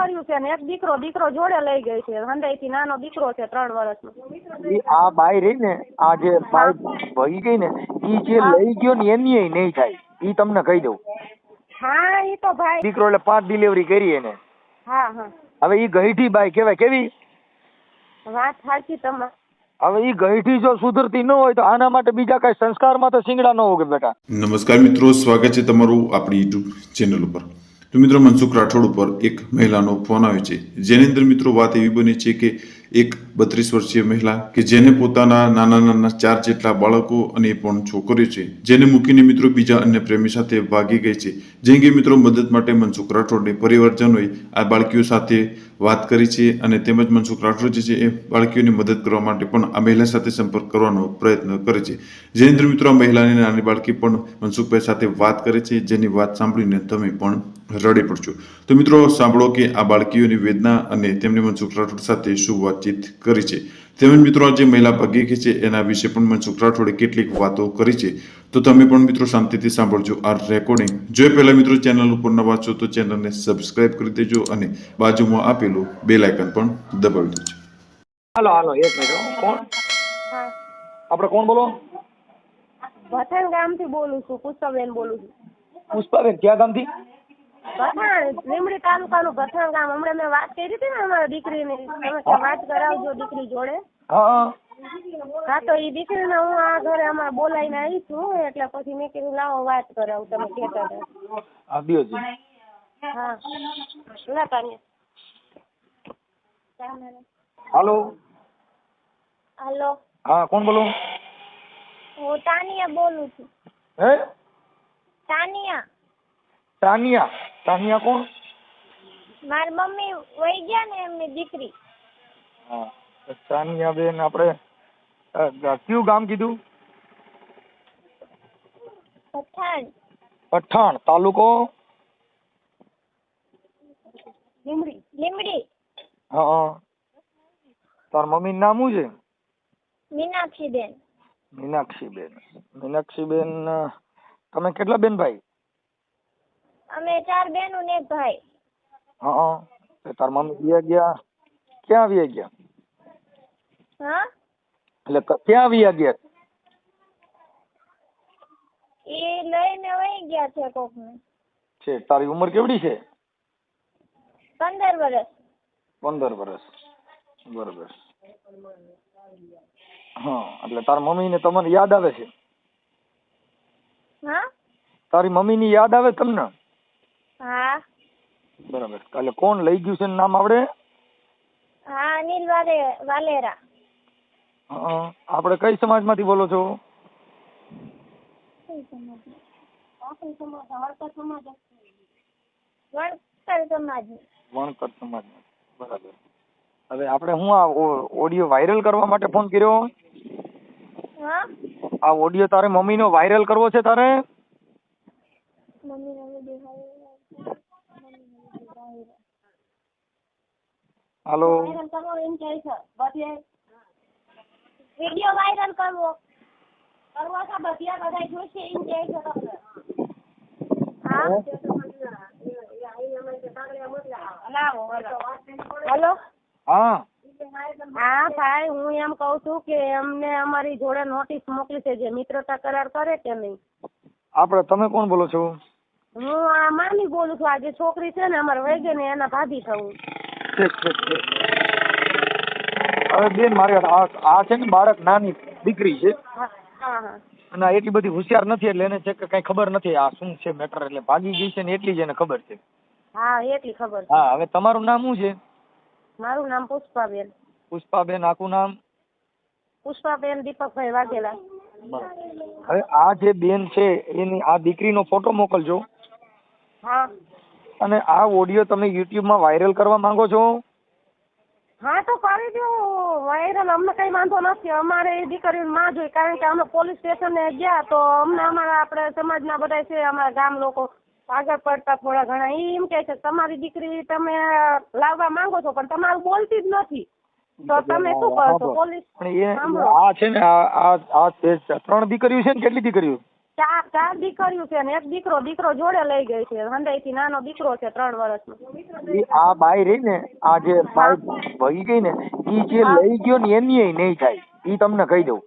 દીકરીઓ છે ને એક દીકરો દીકરો જોડે લઈ ગઈ છે. હંડાઈ થી નાનો દીકરો છે ત્રણ વર્ષનો. ઈ આ બાઈ રહી ને આ જે બાઈ ભગી ગઈ ને ઈ જે લઈ ગયો ને એની નહીં થાય. ઈ તમને કહી દઉં. હા ઈ તો ભાઈ. દીકરો એટલે પાંચ ડિલિવરી કરી એને. હા હા. હવે ઈ ગઈઠી બાઈ કેવાય કેવી? વાત સાચી તમારી. હવે ઈ ગઈઠી જો સુધરતી ન હોય તો આના માટે બીજા કઈ સંસ્કારમાં તો શિંગડા ન હોય બેટા. નમસ્કાર મિત્રો સ્વાગત છે તમારું આપણી યુટ્યુબ ચેનલ ઉપર. તો મિત્રો, મનસુખ રાઠોડ ઉપર એક મહિલાનો ફોન આવે છે. જેની અંદર મિત્રો વાત એવી બની છે કે એક બત્રીસ વર્ષીય મહિલા કે જેને પોતાના નાના નાના ચાર જેટલા બાળકો અને એ પણ છોકરીઓ છે, જેને મૂકીને મિત્રો બીજા અન્ય પ્રેમી સાથે ભાગી ગઈ છે. જે અંગે મિત્રો, મદદ માટે મનસુખ રાઠોડને પરિવારજનોએ આ બાળકીઓ સાથે વાત કરી છે અને તેમજ મનસુખ રાઠોડ જે છે એ બાળકીઓની મદદ કરવા માટે પણ આ મહિલા સાથે સંપર્ક કરવાનો પ્રયત્ન કરે છે. જેની મિત્રો, આ મહિલાની નાની બાળકી પણ મનસુખભાઈ સાથે વાત કરે છે. જેની વાત સાંભળીને તમે પણ રડી પડશો. તો મિત્રો, સાંભળો કે આ બાળકીઓની વેદના અને તેમની મનસુખ રાઠોડ સાથે શું વાતચીત કરી છે. તેમજ મિત્રો આજે મહિલા ભાગી ગઈ છે એના વિશે પણ મેં છોકરા થોડી કેટલીક વાતો કરી છે. તો તમે પણ મિત્રો શાંતિથી સાંભળજો આ રેકોર્ડિંગ જો એ પહેલા મિત્રો ચેનલ ઉપર નવા છો તો ચેનલને સબસ્ક્રાઇબ કરી દેજો અને બાજુમાં આપેલું બે લાયકન પણ દબાવી દેજો. હાલો હાલો એક મિનિટ કોણ? આપણે કોણ બોલો? ભથાણ ગામથી બોલું છું પુષ્પાબેન બોલું છું. પુષ્પાબેન ક્યાં ગામથી? ભથાણ લીમડી તાલુકાનું ભથાણ ગામ. હમણાં મેં વાત કરી હતી ને અમારા દીકરીની. તમે કે વાત કરાવજો દીકરી જોડે. હા તો એ દીકરીને હું આ ઘરે અમારે બોલાવીને આવી છું એટલે પછી મેં કીધું લાવો વાત કરાવું તમે કહેતા હતા હા દિયોજી હા. હાલો. હા કોણ બોલો? હું તાનિયા બોલું છું. હે? તાનિયા. તાનિયા તાનિયા કોણ? મારી મમ્મી વહી ગયા ને એમની દીકરી. હા તાનિયા બેન આપણે કયું ગામ કીધું? પઠાણ. પઠાણ તાલુકો? લીમડી લીમડી. હા તાર મમ્મી નામ શું છે? મીનાક્ષી બેન મીનાક્ષી બેન તમે કેટલા બેન ભાઈ? અમે ચાર બહેનો ને એક ભાઈ. હા તાર મમ્મી વ્યા ગયા? ક્યાં વ્યા ગયા? હા? એટલે ક્યાં વ્યા ગયા? એ લઈને વહી ગયા છે કોકને. છે તારી ઉંમર કેવડી છે? પંદર વર્ષ પંદર વર્ષ બરોબર. હા એટલે તાર મમ્મીને તમને યાદ આવે છે? હા? તારી મમ્મી ની યાદ આવે તમને? હા. બરાબર. એટલે કોણ લઈ ગયું છે એનું નામ આવડે હા અનિલ વાલે વાલેરા. આપણે કઈ સમાજમાંથી બોલો છો? વણકર સમાજ વણકર બરાબર. હવે આપણે હું આ ઓડિયો વાયરલ કરવા માટે ફોન કર્યો? હા? આ ઓડિયો તારે મમ્મીનો વાયરલ કરવો છે તારે? મમ્મી ને દેખાય હાલો. વાયરલ કરવો એમ કહે છે. બધે વિડિયો વાયરલ કરવો. કરવો છે બધે બધા જોશે એમ કહે છે તમને. હા? હેલો? હા. હા ભાઈ હું એમ કઉ છું કે અમને અમારી જોડે નોટિસ મોકલી છે જે મિત્રતા કરાર કરે કે નહીં? આપડે તમે કોણ બોલો છો? હું આ મામી બોલું છું. આ જે છોકરી છે ને અમારે વૈગે ને એના ભાભી થવું. ઠીક ઠીક ઠીક હવે બેન મારે આ છે ને બાળક નાની દીકરી છે. અને એટલી બધી હોશિયાર નથી એટલે એને છે કે કઈ ખબર નથી આ શું છે મેટર એટલે ભાગી ગઈ છે ને એટલી જ એને ખબર છે. હા એટલી ખબર હા હવે તમારું નામ શું છે? મારું નામ પુષ્પાબેન. પુષ્પાબેન આખું નામ? પુષ્પાબેન દીપકભાઈ વાઘેલા. હવે આ જે બેન છે એની આ દીકરીનો ફોટો મોકલજો. હા. અને આ ઓડિયો તમે યુટ્યુબમાં વાયરલ કરવા માંગો છો? હા તો કરી દો વાયરલ અમને કઈ વાંધો નથી. અમારે એ દીકરીની માં જોઈ કારણ કે અમે પોલીસ સ્ટેશને ગયા તો અમને અમારા આપણે સમાજના બધા છે અમારા ગામ લોકો આગળ પડતા થોડા ઘણા. ઈ એમ કે છે તમારી દીકરી તમે લાવવા માંગો છો પણ તમારું બોલતી જ નથી. તો તમે શું કરો છો? પોલીસ એ. આ છે ને આ આ ત્રણ દીકરીઓ છે ને કેટલી દીકરીઓ? ચાર ચાર દીકરીઓ છે ને એક દીકરો દીકરો જોડે લઈ ગઈ છે. હંડાઈથી નાનો દીકરો છે ત્રણ વર્ષનો. ઈ આ બાઈ રહી ને આ જે બાઈ ભગી ગઈ ને ઈ જે લઈ ગયો ને એની નહીં થાય. ઈ તમને કહી દઉં.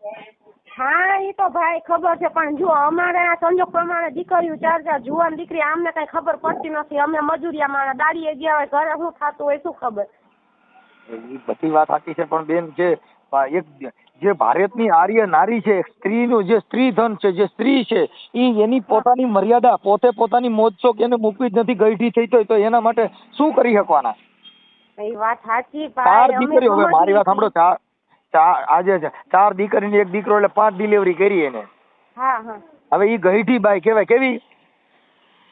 હા એ તો ભાઈ ખબર છે પણ જો અમારે આ સંજોગ પ્રમાણે દીકરીઓ ચાર ચાર જુવાન દીકરી આમને કઈ ખબર પડતી નથી. અમે મજૂરિયા માણસ દાડીએ ગયા હોય ઘરે શું થતું હોય શું ખબર? ઈ બધી વાત સાચી છે પણ બેન જે એક જે ભારતની આર્ય નારી છે સ્ત્રીનું જે સ્ત્રી ધન છે જે સ્ત્રી છે એ એની પોતાની મર્યાદા પોતે પોતાની મોજ શોખ એને મૂકવી જ નથી ગઈઢી થઈ તો તો એના માટે શું કરી શકવાના? એ ચાર દીકરી દીકરીઓ હવે મારી વાત સાંભળો ચાર ચાર આજે ચાર દીકરીને એક દીકરો એટલે પાંચ ડિલિવરી કરી એને. હવે એ ગઈઠી બાઈ કહેવાય કેવી?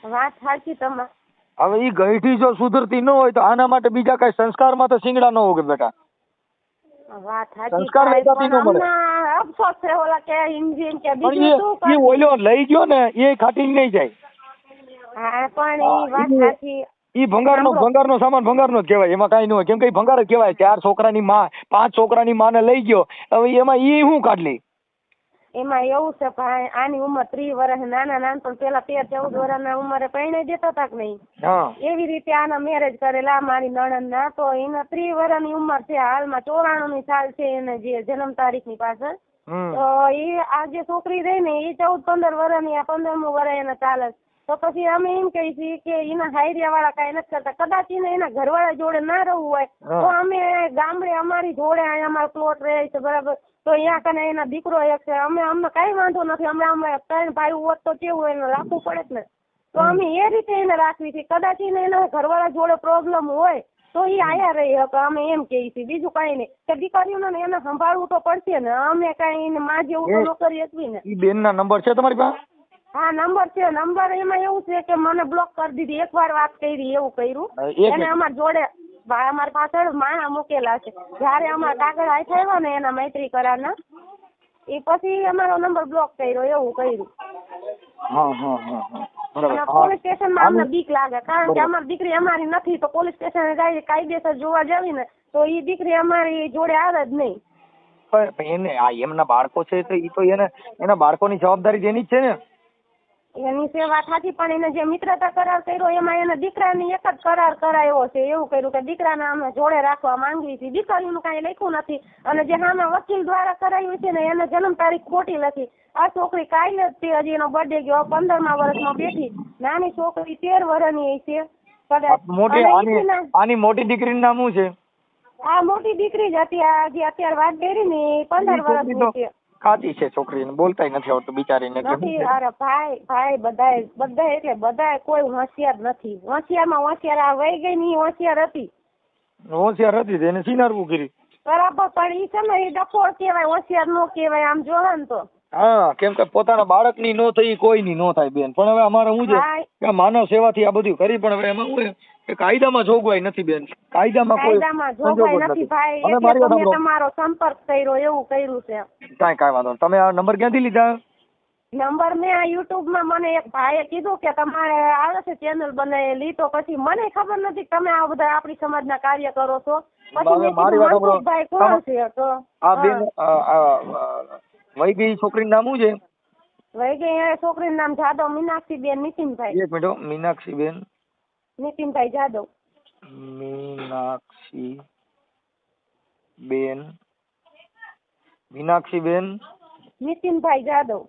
વાત સાચી તમારે. હવે ઈ ગઈઠી જો સુધરતી ન હોય તો આના માટે બીજા કઈ સંસ્કારમાં તો સિંગડા ન હોય બેટા. વાત સંસ્કાર ભાઈ, વેચાતી મળે. અફસોસ છે ઓલા કે ઇન્જિન કે બીજું શું એ ઓલ્યો લઈ ગયો ને એ ખાટી નહીં જાય. હા પણ એ વાત ઈ- સાચી. ઈ ભંગારનો નો ભંગારનો સામાન ભંગારનો જ કહેવાય. એમાં કાંઈ ન હોય. કેમ કે ભંગાર જ કહેવાય. ચાર છોકરાની માં પાંચ છોકરાની માને લઈ ગયો. હવે એમાં ઈ શું કાઢલી એમાં એવું છે આની ઉંમર ત્રીસ વર્ષ નાના નાનપણ પેલા તેર ચૌદ વર્ષના ઉંમરે પરણાઈ દેતા હતા કે નહીં? એવી રીતે આના મેરેજ કરેલા મારી નણંદ ના તો એના ત્રીસ વર્ષની ઉંમર છે હાલમાં ચોરાણું ની સાલ છે એને જે જન્મ તારીખની પાછળ તો એ આ જે છોકરી રહી ને એ ચૌદ પંદર વર્ષની આ પંદરમું વર્ષ એને ચાલે છે. તો પછી અમે એમ કહી છીએ કે એના હાયરિયા વાળા કઈ નથી કરતા. કદાચ એને એના ઘરવાળા જોડે ના રહેવું હોય તો અમે ગામડે અમારી જોડે અહીંયા અમારો પ્લોટ રહે છે બરાબર? તો અહીંયા કને એના દીકરો એક છે. અમે અમને કઈ વાંધો નથી. અમે અમે ત્રણ ભાઈ હોત તો કેવું એને રાખવું પડે જ ને? તો અમે એ રીતે એને રાખવી છે. કદાચ એને એના ઘરવાળા જોડે પ્રોબ્લેમ હોય તો એ આયા રહી. શકે અમે એમ કે છીએ. બીજું કઈ નહીં. કે દીકરીઓને ને એને સંભાળવું તો પડશે ને. અમે કઈ એને માં જેવું તો ન કરી શકવી ને. બેન ના નંબર છે તમારી પાસે? હા નંબર છે. નંબર એમાં એવું છે કે મને બ્લોક કરી દીધી. એકવાર વાત કરી એવું કર્યું. એને અમાર જોડે અમારી પાછળ માણા મૂકેલા છે. જયારે અમારા કાગળ હાથ આવ્યા ને એના મૈત્રી કરારના એ પછી અમારો નંબર બ્લોક કર્યો એવું કર્યું. પોલીસ સ્ટેશનમાં અમને બીક લાગે. કારણ કે અમારી દીકરી અમારી નથી તો પોલીસ સ્ટેશન જાય કાયદેસર જોવા જાવી ને તો એ દીકરી અમારી જોડે આવે જ નહીં. પણ એને આ એમના બાળકો છે તો એ તો એને એના બાળકોની જવાબદારી જેની જ છે ને? એની સેવા થતી પણ એને જે મિત્રતા કરાર કર્યો એમાં એને દીકરાની એક જ કરાર કરાયો છે. એવું કર્યું કે દીકરાને અમે જોડે રાખવા માંગીએ છીએ. દીકરીનું કાંઈ લખ્યું નથી. અને જે હામે વકીલ દ્વારા કરાયું છે ને એને જન્મ તારીખ ખોટી લખી. આ છોકરી કાલે જ તે હજી એનો બર્થડે ગયો. પંદરમા વર્ષમાં બેઠી. નાની છોકરી તેર વર્ષની છે. કદાચ આની મોટી દીકરીનું નામ શું છે? આ મોટી દીકરી જ હતી. આ જે અત્યારે વાત કરી ને પંદર વર્ષની છે. ખાતી છે છોકરીને બોલતાય નથી આવડતું બિચારીને નથી અરે ભાઈ ભાઈ બધાય બધાય એટલે બધાય કોઈ હોશિયાર નથી. હોશિયારમાં હોશિયાર આ વહી ગઈ ની હોશિયાર હતી. હોશિયાર હતી તો એને સિનારવું કરી. બરાબર પણ ઈ છે ને એ ડફોળ કહેવાય હોશિયાર નો કહેવાય આમ જોવે ને તો. હા કેમ કે પોતાના બાળકની નો થઈ કોઈની નો થાય બેન. પણ હવે અમારે શું છે? હા. કે માનવ સેવાથી આ બધું કરી પણ હવે એમાં શું કે કાયદામાં જોગવાઈ નથી બેન. કાયદામાં કોઈ કાયદામાં જોગવાઈ નથી ભાઈ. એટલે મારી વાત તો મેં સાંભળો. તમારો સંપર્ક કર્યો એવું કર્યું છે. કાંઈ કાંઈ વાંધો નહીં. તમે આ નંબર ક્યાંથી લીધા? નંબર મેં આ યુટ્યુબમાં મને એક ભાઈએ કીધું કે તમારે આવે છે ચેનલ બનાવેલી તો પછી મને ખબર નથી કે તમે આ બધા આપણી સમાજના કાર્ય કરો છો. પછી હવે મેં મારી કીધું વાત સાંભળો. મનસુખભાઈ કોણ છે તો? આ બેન. આ- આ- આ વહી ગઈ છોકરીનું નામ શું છે? વહી ગઈ છોકરીનું નામ જાદવ મીનાક્ષી બેન નીતિનભાઈ. એક મિનિટ હો. મીનાક્ષી બેન નીતિનભાઈ જાદવ. મીનાક્ષી બેન. મીનાક્ષી બેન? નીતિનભાઈ જાદવ.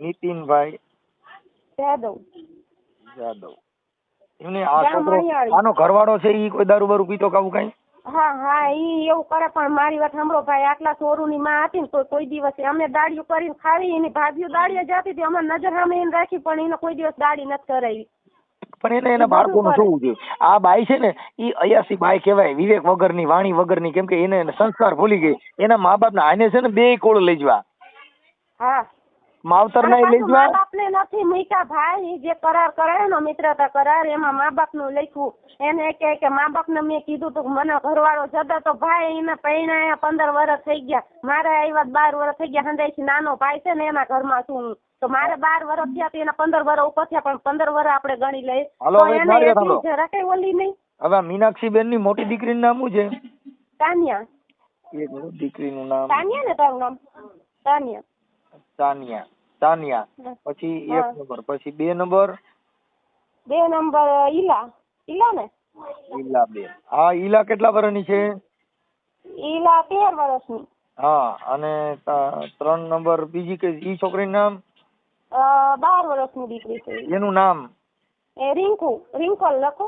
નીતિનભાઈ જાદવ. જાદવ. એમને આ છોકરો આનો ઘરવાળો છે ઈ કોઈ દારૂ બારૂ પીતો કાવું કઈ? હા હા ઈ એવું કરે પણ મારી વાત સાંભળો ભાઈ આટલા સોરુની માં હતી ને તો કોઈ દિવસ અમે દાડીઓ કરીને ખાવી એની ભાભીઓ દાડીએ જતી હતી અમે નજર સામે એને રાખી પણ એને કોઈ દિવસ દાડી નથી કરાવી. પણ એને એના બાળકો બાળકોનું કરે. જોવું જોઈએ. આ બાઈ છે ને એ અયાસી બાઈ કહેવાય વિવેક વગરની વાણી વગરની કેમ કે એને સંસ્કાર ભૂલી ગઈ. એના મા બાપ આને છે ને બે કોળ લઈ જવા. હા. માવતર અને ના લઈ મા બાપને નથી મૂક્યા ભાઈ જે કરાર કરાયો ને મિત્રતા કરાર એમાં મા બાપનું લખ્યું. એને કહે કે મા બાપને મેં કીધું તું મને ઘરવાળો જતો તો ભાઈ એના પૈણા પંદર વર્ષ થઈ ગયા. મારે આવ્યા બાર વર્ષ થઈ ગયા હંદાઈથી નાનો ભાઈ છે ને એના ઘરમાં છું હું. તો મારે બાર વર્ષ થયા એના પંદર વર્ષ ઉપર થયા પણ પંદર વર્ષ આપણે ગણી લઈએ. તો એને એટલી જરા કઈ ઓલી નહીં? હવે મીનાક્ષી બેનની મોટી દીકરીનું નામ શું છે? તાનિયા. એક દીકરીનું નામ. તાનિયા ને તારું નામ? તાનિયા. તાનિયા. તાનિયા. પછી એક નંબર. પછી બે નંબર? બે નંબર ઈલા. ઈલા ને ઈલાબેન હા ઈલા કેટલા વર્ષની છે? ઈલા તેર વર્ષની હા અને ત્રણ નંબર બીજી કે ઈ છોકરીનું નામ? બાર વર્ષની દીકરી છે એનું નામ? એ રિંકુ. રિંકલ લખો.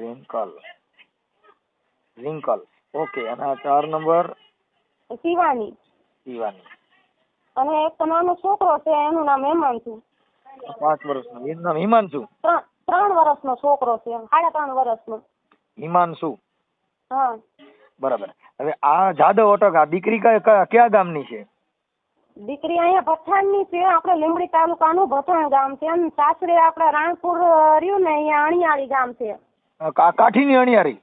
રિંકલ. રિંકલ. ઓકે અને આ ચાર નંબર? શિવાની. શિવાની. અને એક નાનો છોકરો છે એનું નામ હેમાંશુ પાંચ વર્ષનો. એનું નામ હિમાંશુ? ત્રણ ત્રણ વર્ષનો છોકરો છે સાડા ત્રણ વર્ષનો. હિમાંશુ? હા. બરાબર. હવે આ જાદવ અટક આ દીકરી કયા ગામની છે? દીકરી અહીંયા ભથાણની છે આપણે લીંબડી તાલુકાનું ભથાણ ગામ છે. અને સાસરે આપણે રાણપુર રહ્યું ને અહીંયા અણિયાળી ગામ છે. કાઠીની અણિયારી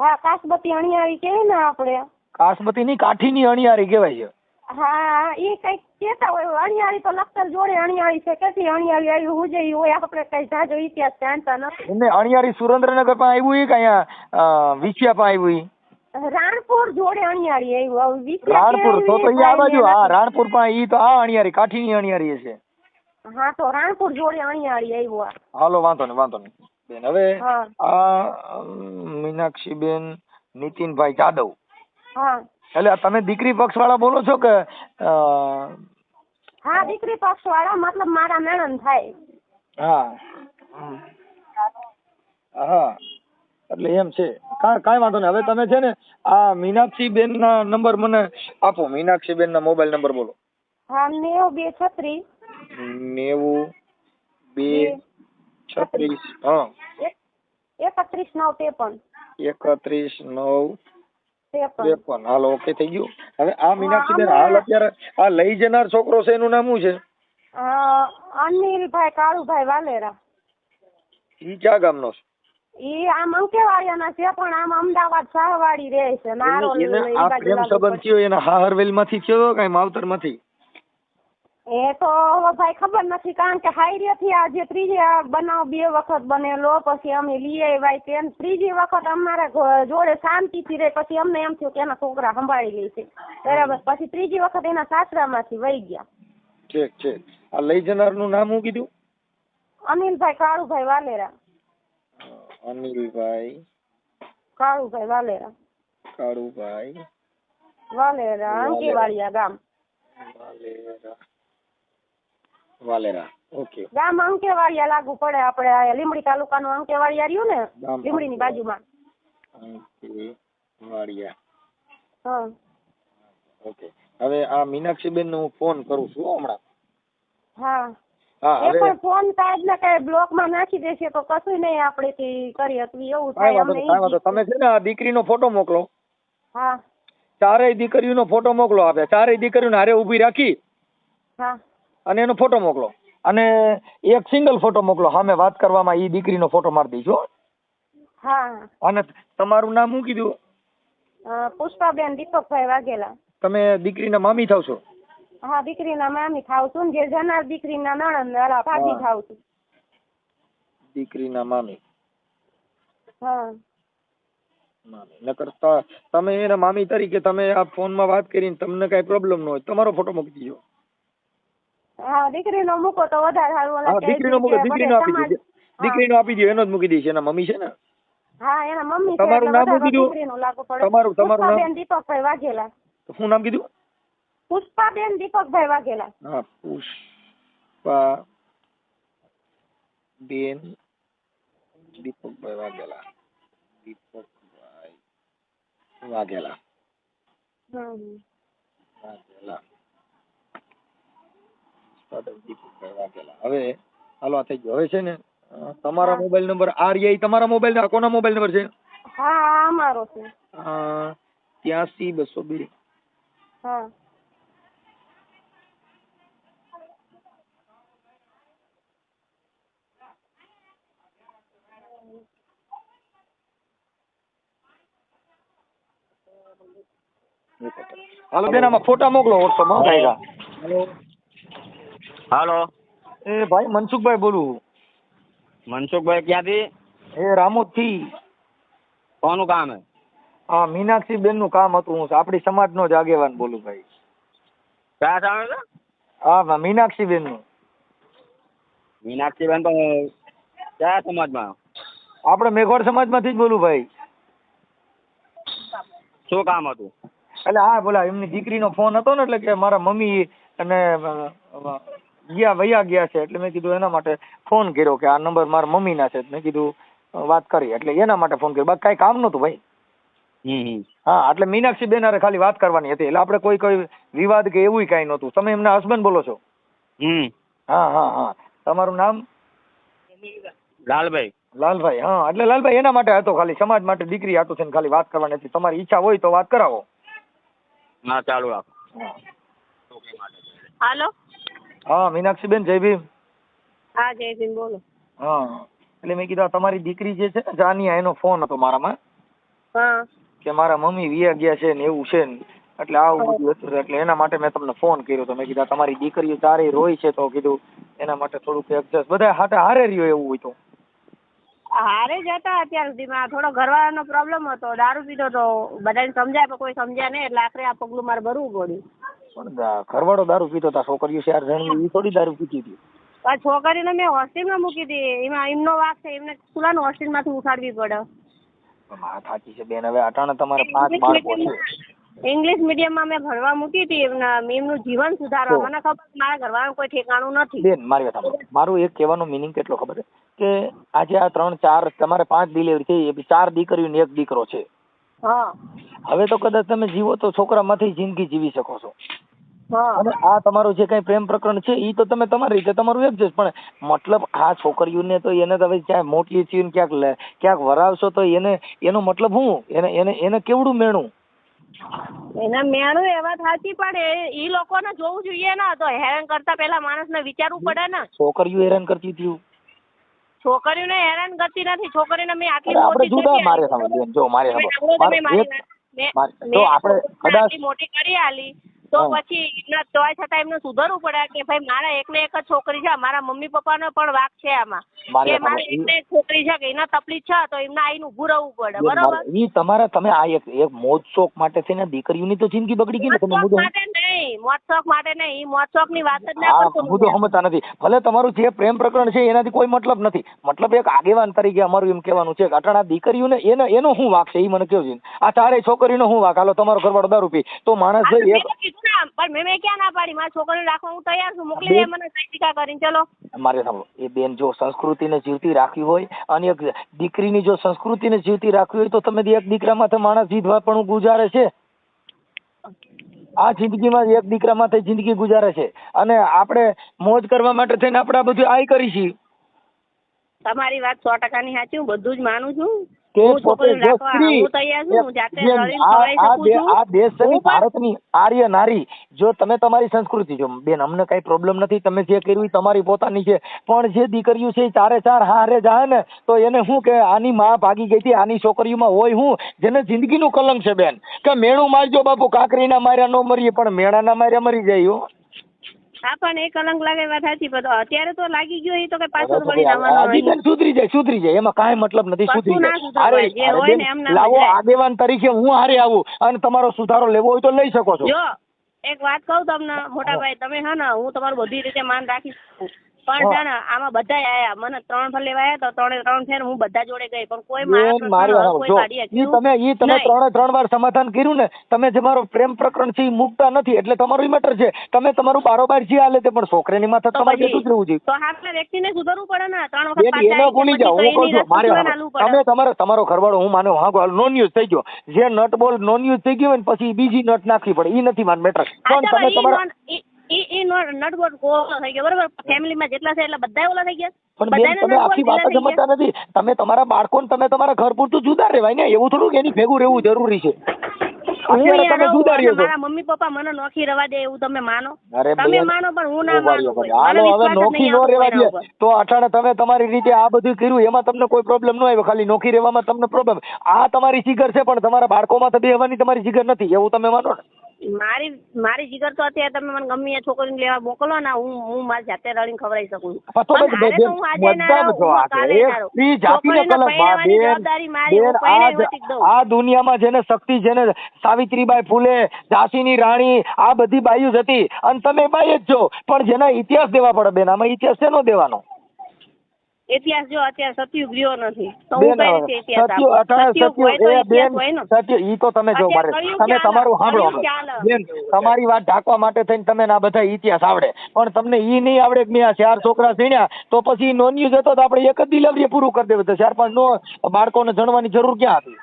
હા કાસબતી અણિયાળી કહીએ ને આપણે. કાસમતીની કાઠીની અણિયારી કહેવાય છે. હા એ કંઈક કેતા હોય અણિયાળી તો લખતર જોડે અણિયાળી છે. કેથી અણિયાળી આવી? હું જઈ હોય આપણે કઈ જાજો ઇતિહાસ જાણતા નથી. એમને અણિયારી સુરેન્દ્રનગર પણ આવ્યું ઈ કે અહીંયા વિછિયા પણ આવ્યું ઈ? રાણપુર જોડે અણિયાળી આવ્યું. રાણપુર તો તો ઈ આ બાજુ હા રાણપુર પણ ઈ તો આ અણિયાળી કાઠીની અણિયારી છે. હા તો રાણપુર જોડે અણિયાળી આવ્યું આ. હાલો વાંધો નહીં વાંધો નહીં. બેન હવે આ મીનાક્ષી બેન નીતિનભાઈ જાદવ. હા. એટલે તમે દીકરી પક્ષ વાળા બોલો છો કે હા દીકરી પક્ષ વાળા મતલબ મારા નણંદ થાય. હા. હા. એટલે એમ છે. કાંઈ વાંધો નહીં. હવે તમે છે ને આ મીનાક્ષી બેન ના નંબર મને આપો. મીનાક્ષી બેન ના મોબાઈલ નંબર બોલો. હા નેવું બે છત્રીસ. નેવું બે છત્રીસ. હા એકત્રીસ નવ ત્રેપન. એકત્રીસ નવ ત્રેપન હાલો ઓકે થઈ ગયું. હવે આ મીનાક્ષી બેન હાલ અત્યારે આ લઈ જનાર છોકરો છે એનું નામ શું છે? અનિલભાઈ કાળુભાઈ વાલેરા. ઈ ક્યાં ગામનો છે? ઈ આમ અંકેવાડિયાના છે પણ આમ અમદાવાદ શાહવાડી રહે છે મારો આ પ્રેમ સંબંધ થયો એના હાહરવેલમાંથી થયો કઈ માવતરમાંથી એ તો હવે ભાઈ ખબર નથી કારણ કે હાઈરેથી આ જે ત્રીજી આ બનાવ બે વખત બનેલો પછી અમે લઈ આવ્યા તે ત્રીજી વખત અમારા ઘ- જોડે શાંતિથી રહે પછી અમને એમ થયું કે એના છોકરા સંભાળી લે છે. બરાબર પછી ત્રીજી વખત એના સાસરામાંથી વહી ગયા. ઠીક ઠીક. આ લઈ જનારનું નામ શું કીધું? અનિલભાઈ કાળુભાઈ વાલેરા. અનિલભાઈ. કાળુભાઈ વાલેરા. કાળુભાઈ. વાલેરા અંકેવાડિયા ગામ. વાલેરા. વાલેરા. ઓકે ગામ અંકેવાડિયા લાગુ પડે. આપણે આ લીંબડી તાલુકાનું અંકેવાડિયા રહ્યું ને લીમડી ની બાજુમાં. અંકેવાડિયા. હા. ઓકે હવે આ મીનાક્ષીબેન નો હું ફોન કરું છું હમણાં. હા. હા એ પણ ફોન કાર્ડ ને કઈ બ્લોકમાં નાખી દેશે તો કશું નહીં આપણે થી કરી શકીએ એવું થાય અમને. તમે છે ને આ દીકરીનો ફોટો મોકલો. હા. ચારેય દીકરીઓનો ફોટો મોકલો આપે. ચારેય દીકરીઓને હારે ઊભી રાખી. હા. અને એનો ફોટો મોકલો. અને એક સિંગલ ફોટો મોકલો. સામે વાત કરવામાં એ દીકરીનો ફોટો મારી દીધો હો. અને તમારું નામ શું કીધું? પુષ્પાબેન દીપકભાઈ વાઘેલા. તમે દીકરીના મામી થાવ છો હા દીકરીના મામી થાવ છું જે જનાર દીકરીના નણંદ અલા ભાભી થાવ છું દીકરીના મામી. હા. મામી. નકર ત- તમે એના મામી તરીકે તમે આ ફોનમાં વાત કરીને તમને કઈ પ્રોબ્લેમ ન હોય. તમારો ફોટો મૂકી દીજો. હા દીકરીનો મૂકો તો વધારે સારું ઓલા દીકરીનો મૂકો દીકરીનો આપી દીધો દીકરીનો આપી દીધો એનો જ મૂકી દઈશ એના મમ્મી છે ને. હા એના મમ્મી તમારું નામ શું કીધું? તમારું- તમારું નામ? દીપકભાઈ વાઘેલા. શું નામ કીધું? પુષ્પાબેન દીપકભાઈ વાઘેલા. હા પુષ્પા બેન દીપકભાઈ વાઘેલા. દીપકભાઈ વાઘેલા. વાઘેલા. હવે હાલો આ થઈ ગયો. હવે છે ને અ, તમારા હા. મોબાઈલ નંબર આ રહ્યા ઈ તમારા મોબાઈલ આ કોના મોબાઈલ નંબર છે? હા આ અમારો છે. ત્યાંસી બસો બે. હા. હાલો બેન આમાં ફોટા મોકલો વોટ્સઅપમાં કાંઈ કા. હાલો. એ ભાઈ મનસુખભાઈ બોલું. મનસુખભાઈ ક્યાંથી? એ રામોદથી કોનું કામ હે હા મીનાક્ષી બેનનું કામ હતું હું આપણી સમાજ નો જ આગેવાન બોલું ભાઈ. ક્યાં સામે છે? હા મીનાક્ષી બેનનું મીનાક્ષીબેન તો કયા સમાજમાં? આપણે મેઘોડ સમાજમાંથી જ બોલું ભાઈ. શું કામ હતું? એટલે હા બોલા એમની દીકરીનો ફોન હતો ને એટલે કે મારા મમ્મી અને ગયા વયા ગયા છે એટલે મેં કીધું એના માટે ફોન કર્યો કે આ નંબર મારા મમ્મીના છે. મેં કીધું વાત કરી. એટલે એના માટે ફોન કર્યો. બાકી કાંઈ કામ નહોતું ભાઈ. હા એટલે મીનાક્ષી બેન ખાલી વાત કરવાની હતી. એટલે આપણે કોઈ કોઈ વિવાદ કે એવું કાંઈ નહોતું. તમે એમના હસબન્ડ બોલો છો? હા હા હા. તમારું નામ? લાલભાઈ. લાલભાઈ હા. એટલે લાલભાઈ એના માટે હતો ખાલી. સમાજ માટે દીકરી હાટું છે ને ખાલી વાત કરવાની હતી. તમારી ઈચ્છા હોય તો વાત કરાવો. હા ચાલુ રાખો. હાલો. હા મીનાક્ષી બેન જય ભીમ. હા જયસિંહ બોલો. હા એટલે મેં કીધું તમારી દીકરી જે છે ને જાનિયા એનો ફોન હતો મારામાં. હા. કે મારા મમ્મી વિયા ગયા છે ને એવું છે ને એટલે આવું બધું હતું. એટલે એના માટે મેં તમને ફોન કર્યો તો મેં કીધું તમારી દીકરીઓ ચારે રોય છે તો કીધું એના માટે થોડુંક એડજસ્ટ બધા હાથે હારે રહ્યો એવું હોય તો. હારે જ હતા અત્યાર સુધીમાં. થોડો ઘરવાળાનો પ્રોબ્લેમ હતો. દારૂ પીધો તો બધાને સમજાય પણ કોઈ સમજ્યા નહીં. એટલે આખરે આ પગલું મારે ભરવું પડ્યું. પણ ઘરવાળો દારૂ પીતો હતા છોકરીઓ ચાર જણ એ થોડી દારૂ પીતી હતી. આ છોકરીને મેં હોસ્ટેલમાં મૂકી હતી એમાં એમનો વાક છે એમને ખુલ્લાનું હોસ્ટેલમાંથી ઉઠાડવી પડે. હા સાચી છે બેન. હવે અટાણે તમારે પાંચ બાળકો છે ઇંગ્લિશ મીડિયમમાં મેં ભણવા મૂકી હતી એમના એમનું જીવન સુધારવા. મને ખબર મારા ઘરવાળાનું કોઈ ઠેકાણું નથી. બેન મારી વાત મારું એક કહેવાનું મિનિંગ કેટલો ખબર છે? કે આજે આ ત્રણ ચાર તમારે પાંચ ડિલિવરી થઈ એ ચાર દીકરીઓ ને એક દીકરો છે. હા. હવે તો કદાચ તમે જીવો તો છોકરામાંથી જિંદગી જીવી શકો છો. અને આ તમારું જે કઈ પ્રેમ પ્રકરણ છે એ તો તમે તમારી રીતે તમારું એડજસ્ટ પણ મતલબ આ છોકરીઓને તો એને તમે ક્યાંય મોટી થઈને ક્યાંક ક્યાંક વરાવશો તો એને એનો મતલબ શું એને એને એને કેવડું મેણું? એના મેણું એ વાત સાચી પણ એ લોકોને જોવું જોઈએ ને તો હેરાન કરતા પહેલા માણસને વિચારવું પડે ને. છોકરીઓ હેરાન કરતી થયું છોકરીઓને હેરાન કરતી નથી છોકરીને મેં આટલી આપણે મોટી જુદા મારે સમજો જો મારે મેં જો આપણે કદાચ- મોટી કરી આલી. તો પછી એમના તોય છતાં એમને સુધારવું પડે કે ભાઈ મારા એકને એક જ છોકરી છે મારા મમ્મી પપ્પાનો પણ વાક છે આમાં. કે મારી. એકને એક છોકરી છે કે એના તકલીફ છે તો એમને આઈને ઊભું રહેવું પડે બરોબર? ઈ તમારા તમે આ એક એક મોજ શોખ માટે છે ને દીકરીઓની તો જિંદગી બગડી ગઈ ને તમે મોજ માટે નહીં મોજશોખ માટે નહીં ઈ ની વાત જ ના કરતો હું તો સમજતા નથી. ભલે તમારું જે પ્રેમ પ્રકરણ છે એનાથી કોઈ મતલબ નથી. મતલબ એક આગેવાન તરીકે અમારું એમ કહેવાનું છે કે અટાણા દીકરીઓને એને એનો શું વાક છે? એ મને કહો છે આ તારે છોકરીનો શું વાક? હાલો તમારો ઘરવાળો દારૂ પી. તો માણસ તો કીધું ને, પણ મેં મેં ક્યાં ના પાડી? મારા છોકરીને રાખવા હું તૈયાર છું. મોકલી દે મને સૈતિકા કરીને. ચલો. મારે સાંભળો એ બેન જો સંસ્કૃતિને જીવતી રાખવી હોય અને એક દીકરીની જો સંસ્કૃતિને જીવતી રાખવી હોય તો તમે એક દીકરામાંથી માણસ જીતવા પણ ગુજારે છે. આ જિંદગીમાં એક દીકરા માથે જિંદગી ગુજારે છે. અને આપણે મોજ કરવા માટે થઈને આપણે આ બધું આય કરી છીએ તમારી વાત સો ટકાની સાચી હું બધું જ માનું છું. કે પોતે જો સ્ત્રી આ ખવાઈ આ શકું દે- છું. આ દેશ છે ને હું ભારતની આર્ય નારી જો તમે તમારી સંસ્કૃતિ જો બેન અમને કઈ પ્રોબ્લેમ નથી તમે જે કર્યું તમારી પોતાની છે. પણ જે દીકરીઓ છે ચારે ચાર હારે જાય ને તો એને શું કે આની માં ભાગી ગઈ હતી આની છોકરીઓમાં હોય હું જેને જિંદગીનું કલંક છે બેન. કે મેણું મારજો બાપુ કાકરીના માર્યા ન મરીએ પણ મેણાના માર્યા મરી જાય હો પણ એક કલંક લાગે વાત સાચી પણ અત્યારે તો લાગી ગયો એ તો કઈ પાછળ હવે વળી જવાનો નહીં. બેન સુધરી જાય સુધરી જાય એમાં કાંઈ મતલબ નથી સુધરી જાય. અરે જે હોય ને એમ લાવો. આગેવાન તરીકે હું હારે આવું અને તમારો સુધારો લેવો હોય તો લઈ શકો છો. જો એક વાત કહું તમને મોટા ભાઈ તમે હા ને હું તમારું બધી રીતે માન રાખી શકું. પણ છે ને આમાં બધા આયા. મને ત્રણ ફેર લેવા આવ્યા તો ત્રણે ત્રણ ફેર હું બધા જોડે ગઈ. પણ કોઈ મારા ઈ તમે ઈ તમે ત્રણે ત્રણ વાર સમાધાન કર્યું ને તમે જે મારો પ્રેમ પ્રકરણ છે ઈ મુકતા નથી એટલે તમારું મેટર છે. તમે તમારું બારોબાર જે હાલે તે પણ છોકરાની માથે તમારે પછી જ રહેવું જોઈએ. તો હાથના વ્યક્તિને સુધરવું પડે ને? ત્રણ વખત પાછા એનો ભૂલી જાવ હું કહું છું મારે. તમે તમારો તમારો ઘરવાળો હું માનો હા ગો નોન યુઝ થઈ ગયો. જે નટ બોલ નોન યુઝ થઈ ગયો ને પછી બીજી નટ નાખવી પડે. ઈ નથી માન મેટર પણ તમે તમારા નોન- ઈ- ઈ- ઈ નોન- થઈ ગયો બરોબર? ફેમિલીમાં જેટલા છે એટલે બધા ઓલા થઈ ગયા. પણ બેન તમે આખી વાત જ ઢીલા થઈ ગયા? સમજતા નથી. તમે તમારા બાળકોને તમે તમારા ઘર પૂરતું જુદા રહેવાય ને એવું થોડું એની ભેગું રહેવું જરૂરી છે. મારા મમ્મી પપ્પા મને નોખી રવા દે એવું તમે માનો. તમે માનો પણ હું ના માનું હવે નોખી નો રેવા દે. તો અટાણે તમે તમારી રીતે આ બધું કર્યું એમાં તમને કોઈ પ્રોબ્લેમ ન આવ્યો ખાલી નોખી રહેવામાં તમને પ્રોબ્લેમ. આ તમારી જીગર છે પણ તમારા બાળકોમાં તો બેહવાની તમારી જીગર નથી. એવું તમે માનો ને? મારી મારી જીગર તો અત્યારે તમે મને ગમે એ છોકરીને લેવા મોકલો ને હું હું મારી જાતે રડીને ખવડાવી શકું છું. આ દુનિયામાં જેને શક્તિ જેને સાવિત્રીબાઈ ફૂલે ઝાંસીની રાણી આ બધી બાઈઓ જ હતી. અને તમે બાઈ જ છો પણ જેના ઇતિહાસ દેવા પડે બેન આમાં ઇતિહાસ શેનો દેવાનો? ઇતિહાસ જો અત્યારે સતયુગ રહ્યો નથી તો હું કઈ રીતે ઇતિહાસ? સતયુગ હોય તો ઇતિહાસ હોય ને. સત્ય ઈ તો તમે જો મારે તમે તમારું સાંભળો. બેન તમારી વાત ઢાંકવા માટે થઈને તમે ના બધા ઇતિહાસ આવડે. પણ તમને ઈ નહીં આવડે કે મેં આ ચાર છોકરા છીણ્યા તો પછી નોન ન્યૂઝ હતો તો આપણે એક જ દિલવરીએ પૂરું કરી દેવું. તો ચાર પાંચ નો બાળકોને જણવાની જરૂર ક્યાં હતી.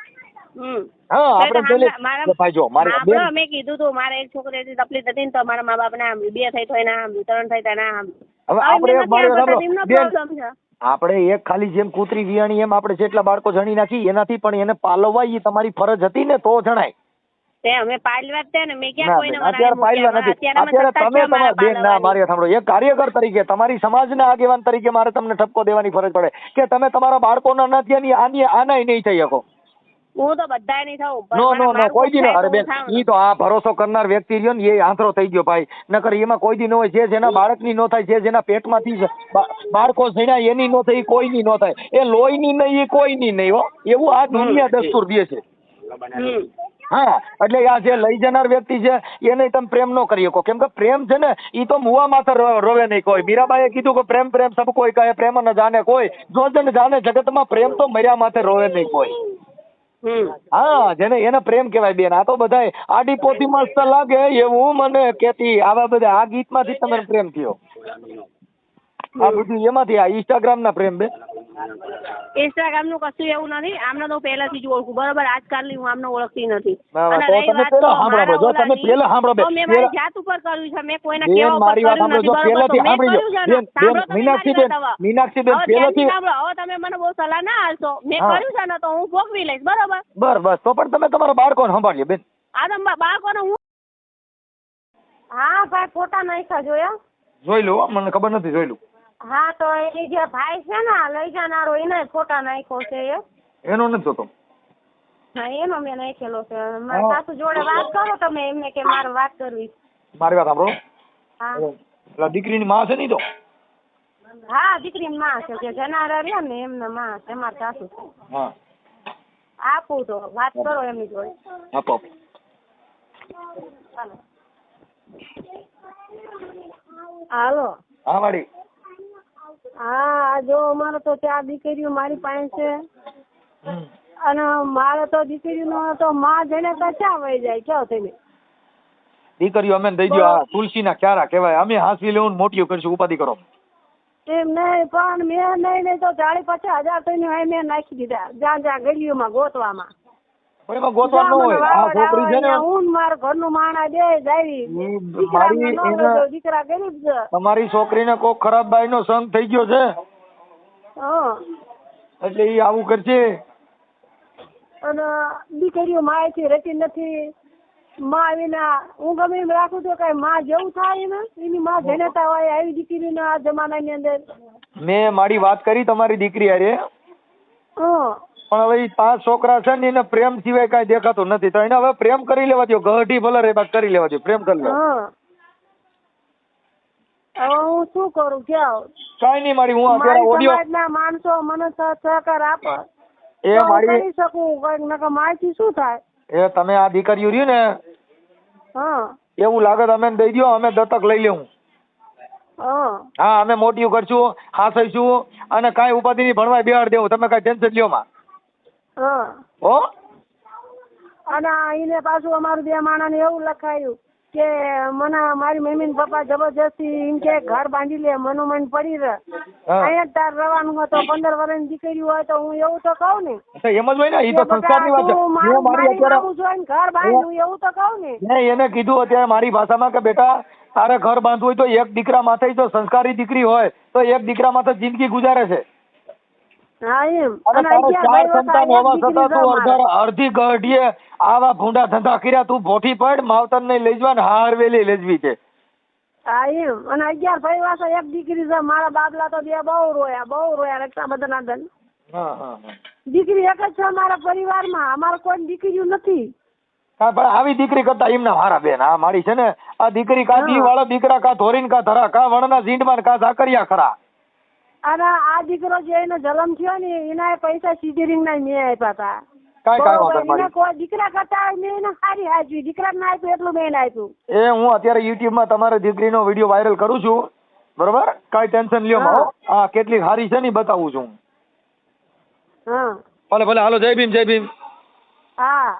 હા આપણે પેલે ભાઈ જો મારે મેં કીધું તું મારે એક છોકરીથી તકલીફ હતી ને તો મારા મા બાપ ના બે થઈ તો એના ત્રણ થઈ તો ના હવે આપણે બેન, આપણે એક ખાલી જેમ કૂતરી વિયાણી એમ આપણે જેટલા બાળકો જણી નાખી એનાથી પણ એને પાલવવા એ તમારી ફરજ હતી ને તો જણાય. તે અમે પાલવા જ ને મેં ક્યાં કોઈને અત્યારે વરાળે નથી. અત્યારે તમે તમારા બેન ના મારી સાંભળો. એક કાર્યકર તરીકે તમારી સમાજના આગેવાન તરીકે મારે તમને ઠપકો દેવાની ફરજ પડે. કે તમે તમારા બાળકોના નથી આની આનાય નહીં થઈ શકો. હું તો બધાય નહીં થવું નો નો નો બાળકો કોઈ દી ન અરે બેન હું થાઉં ને. ઈ તો આ ભરોસો કરનાર વ્યક્તિ રહ્યો ને એ આંતરો થઈ ગયો ભાઈ. નકર એમાં કોઈ દી ન હોય જે જેના બાળકની નો થાય જે જેના પેટમાંથી બાળકો જણ્યા એની નો થાય કોઈની નો થાય. એ લોહીની નહીં એ કોઈની નહીં હો. એવું આ દુનિયા દસ્તુર દે છે. હા એટલે આ જે લઈ જનાર વ્યક્તિ છે એને તમે પ્રેમ ન કરી શકો. કેમ કે પ્રેમ છે ને એ તો મુવા માથે રોવે નહીં કોઈ. મીરાબાઈએ કીધું કે પ્રેમ પ્રેમ સબ કોઈ કહે પ્રેમ ન જાણે કોઈ. જો જન જાણે જગતમાં પ્રેમ તો મર્યા માથે રોવે નહીં કોઈ. હા, જેને એને પ્રેમ કહેવાય બેન. આ તો બધાય આડી પોતી મસ્ત લાગે એવું મને કેતી આવા બધા આ ગીતમાંથી તમને પ્રેમ થયો. આ બધું એમાંથી આ ઇન્સ્ટાગ્રામ ના પ્રેમ બેન. ઇન્સ્ટાગ્રામનું કશું એવું નથી. આમને તો પહેલાથી જ ઓળખું. બરોબર આજકાલની હું આમને ઓળખતી નથી. અને રહી વાત તો મારા ઓલાની, પહેલા સાંભળો બે, તો મેં મારી જાત ઉપર કર્યું છે. મેં કોઈના બેન કહેવા ઉપર મારી વાત કર્યું નથી જો તો પહેલાથી મેં સાંભળી કર્યું છે ને. બેન બેન સાંભળો તમે મીનાક્ષી બેન વાત હવે. મીનાક્ષી હવે ધ્યાનથી પહેલાથી સાંભળો? હવે તમે મને બહુ સલાહ ના આપશો. મેં હા. કર્યું છે ને તો હું ભોગવી લઈશ. બરોબર? બર બસ. તો પણ તમે તમારા બાળકોને સંભાળીએ બેન. આ તો બા- બાળકોને હું હા ભાઈ ફોટા નાખ્યા જોયા? જોઈ લો હો, મને ખબર નથી જોઈ લો. હા તો એ જે ભાઈ છે ને લઈ જનારો એને ફોટા નાખ્યો છે એ. એનો નથી જોતો. હા એનો મેં નાખેલો છે. મારા સાસુ જોડે વાત કરો તમે એમને કે મારે વાત કરવી મારી વાત સાંભળો. હા. પેલા દીકરીની માં છે નહીં તો? હા દીકરીની માં છે. જે જનારા રહ્યા ને એમને માં છે મારા સાસુ. છે હા. આપું તો વાત કરો એમની જોડે. આપો. હાલો. હા વાડી. હા જો અમારે તો ચાર દીકરીઓ મારી પાસે છે. અને મારે તો દીકરીનો તો માં જેને કચા વહી જાય. કયો થઈને? દીકરીઓ અમે દઈ દો આ તુલસીના ક્યારા કહેવાય. અમે હાંસવી લેવું ને મોટીઓ કરશું ઉપાધિ કરો. એમ નહીં પણ મેં નહીં નહીં તો ચાલીસ પચાસ હજાર થઈને મેં નાખી દીધા. જ્યાં જ્યાં ગલીઓમાં ગોતવામાં. પણ એમાં ગોતવા ન હોય. આ છોકરી છે ને હું મારા ઘરનું માણા બે જાવી મારી ન દીકરા ગરીબ છે. તમારી છોકરીને કોક ખરાબ બાઈનો સંગ થઈ ગયો છે? એટલે ઈ આવું કરશે? અને દીકરીઓ માએથી રહેતી નથી. માં વિના હું ગમે એમ રાખું તો કઈ માં જેવું થાય ને એની માં જનેતા હોય આવી દીકરીને આ જમાનાની અંદર. મેં મારી વાત કરી તમારી દીકરી હં. પણ હવે એ પાંચ છોકરા છે ને એને પ્રેમ સિવાય કાંઈ દેખાતું નથી. તો એને હવે પ્રેમ કરી લેવા દો ગઢી ભલે રે બાદ કરી લેવા દો પ્રેમ કરી લેવા હવે હું શું કરું? કે કાંઈ નહીં મારી હું અત્યારે ઓડિયો સમાજના માણસો મને સહકાર આપો. એ મારી કરી શકું? કંઈક નકર માહિતી શું થાય? એ તમે આ દીકરીઓ રહ્યું ને હા. એવું લાગે તમે અમે દઈ દો અમે દત્તક લઈ લેવું. હં. હા અમે મોટી કરશું હાસઈશું અને કાંઈ ઉપાધિ નહીં ભણવા બેહાડ દેવું. તમે કાંઈ ટેન્શન લ્યો માં. હં. અને એને પાછું અમારું બે માણસને એવું લખાયું કે મને મારી મમ્મી ને પપ્પા જબરજસ્તી એમ કે ઘર બાંધી લે મનો મન પડી રહે. અહીંયા તાર રહેવાનું હતો પંદર વર્ષની દીકરી હોય તો હું એવું તો કહું ને. એમ જ હોય ને એ તો સંસ્કારની વાત છે. હું મારી મારી અત્યારે ઘર બાંધ્યું એવું તો કહું ને. એને કીધું અત્યારે મારી ભાષામાં કે બેટા તારે ઘર બાંધવું હોય તો એક દીકરા માથે તો સંસ્કારી દીકરી હોય તો એક દીકરા માથે જિંદગી ગુજારે છે. અડધા અડધી ગઢીએ આવા ભૂંડા ધંધા કર્યા તું ભોઠી પડ માવતર ને લઈ જવા ને હાર વેલી લેજવી છે. હા એમ. અને અગિયાર ભાઈ પાસે એક દીકરી છે મારા બાબલા તો બે બહુ રોયા બહુ રોયા રક્ષાબંધન હા. દીકરી એક જ છે અમારા પરિવારમાં અમારે કોઈ દીકરીઓ નથી. પણ આવી દીકરી કરતા એમના મારા બેન આ મારી છે ને આ દીકરી કા દી વાળા દીકરા કા ધોરીન કા ધરા કા વણના ઝીંડમાં ને કા ઝાકરિયા ખરા. અને આ દીકરો જે એનો જન્મ થયો ને એના પૈસા સીધીરીંગ ના મેં આપ્યા હતા કાંઈ કાંઈ વાંધો બરોબર, નહીં કોઈ દીકરા કરતા મેં એને સારી આપ્યું દીકરા ના આપ્યું એટલું મેં એને આપ્યું. એ હું અત્યારે યુટ્યુબમાં તમારી દીકરીનો વીડિયો વાયરલ કરું છું. બરોબર? કઈ ટેન્શન લ્યો મારો હા. કેટલી સારી છે ને બતાવું છું હા. ભલે ભલે. હાલો જય ભીમ જય ભીમ. હા.